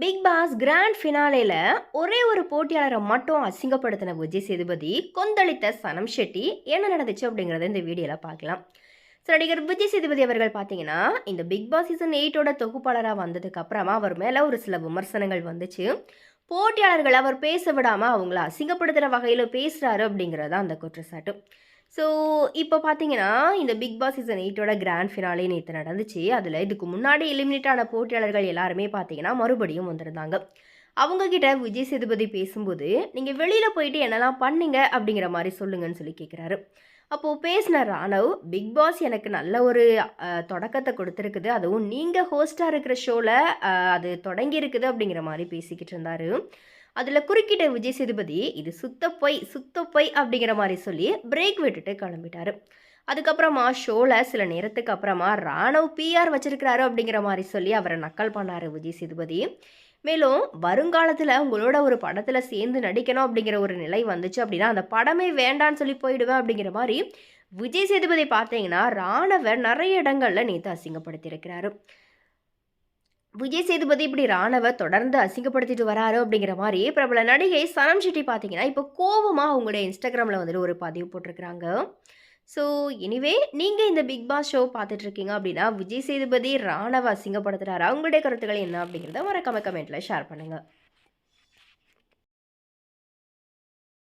Big pass grand ஃபினாலேல ஒரே ஒரு போட்டியாளரை மட்டும் அசிங்கப்படுத்தின விஜய் சேதுபதி கொந்தளித்த சனம் ஷெட்டி என்ன நடந்துச்சு அப்படிங்கிறத இந்த வீடியோவில் பார்க்கலாம். ஸோ நடிகர் விஜய் சேதுபதி அவர்கள் பார்த்தீங்கன்னா இந்த பிக் பாஸ் சீசன் எயிட்டோட தொகுப்பாளராக வந்ததுக்கு அப்புறமா அவர் மேலே ஒரு சில விமர்சனங்கள் வந்துச்சு. போட்டியாளர்கள் அவர் பேச விடாமல் அவங்கள அசிங்கப்படுத்துகிற வகையில் பேசுகிறாரு அப்படிங்கிறது அந்த குற்றச்சாட்டு. ஸோ இப்போ பார்த்தீங்கன்னா இந்த பிக் பாஸ் சீசன் எயிட்டோட கிராண்ட் ஃபினாலே நேற்று நடந்துச்சு. அதில் இதுக்கு முன்னாடி எலிமினேட் ஆன போட்டியாளர்கள் எல்லாருமே பார்த்தீங்கன்னா மறுபடியும் வந்திருந்தாங்க. அவங்கக்கிட்ட விஜய் சேதுபதி பேசும்போது நீங்கள் வெளியில் போயிட்டு என்னெல்லாம் பண்ணீங்க? அப்படிங்கிற மாதிரி சொல்லுங்கன்னு சொல்லி கேட்குறாரு அப்போது பேசின ராணவ் பிக் பாஸ் எனக்கு நல்ல ஒரு தொடக்கத்தை கொடுத்துருக்குது. அதுவும் நீங்கள் ஹோஸ்டாக இருக்கிற ஷோவில் அது தொடங்கியிருக்குது அப்படிங்கிற மாதிரி பேசிக்கிட்டு இருந்தார். அதில் குறுக்கிட்ட விஜய் சேதுபதி இது சுத்த பொய் சுத்த பொய் அப்படிங்கிற மாதிரி சொல்லி பிரேக் விட்டுட்டு கிளம்பிட்டாரு. அதுக்கப்புறமா ஷோவில் சில நேரத்துக்கு அப்புறமா ராணவ் பிஆர் வச்சிருக்கிறாரு அப்படிங்கிற மாதிரி சொல்லி அவரை நக்கல் பண்ணாரு விஜய் சேதுபதி. மேலும் வருங்காலத்தில் உங்களோட ஒரு படத்தில் சேர்ந்து நடிக்கணும் அப்படிங்கிற ஒரு நிலை வந்துச்சு அப்படின்னா அந்த படமே வேண்டான்னு சொல்லி போயிடுவேன் அப்படிங்கிற மாதிரி விஜய் சேதுபதி பார்த்தீங்கன்னா ராணவர் நிறைய இடங்களில் நேற்று அசிங்கப்படுத்தியிருக்கிறாரு. விஜய் சேதுபதி இப்படி ராணவ தொடர்ந்து அசிங்கப்படுத்திட்டு வராரு அப்படிங்கிற மாதிரி பிரபல நடிகை சனம் ஷெட்டி பார்த்தீங்கன்னா இப்போ கோவமாக அவங்களுடைய இன்ஸ்டாகிராமில் வந்துட்டு ஒரு பதிவு போட்டிருக்கிறாங்க. ஸோ எனிவே நீங்கள் இந்த பிக் பாஸ் ஷோ பார்த்துட்ருக்கீங்க அப்படின்னா விஜய் சேதுபதி ராணவ அசிங்கப்படுத்துறாரு? அவங்களுடைய கருத்துக்கள் என்ன அப்படிங்கிறத மறக்காம கமெண்ட்டில் ஷேர் பண்ணுங்கள்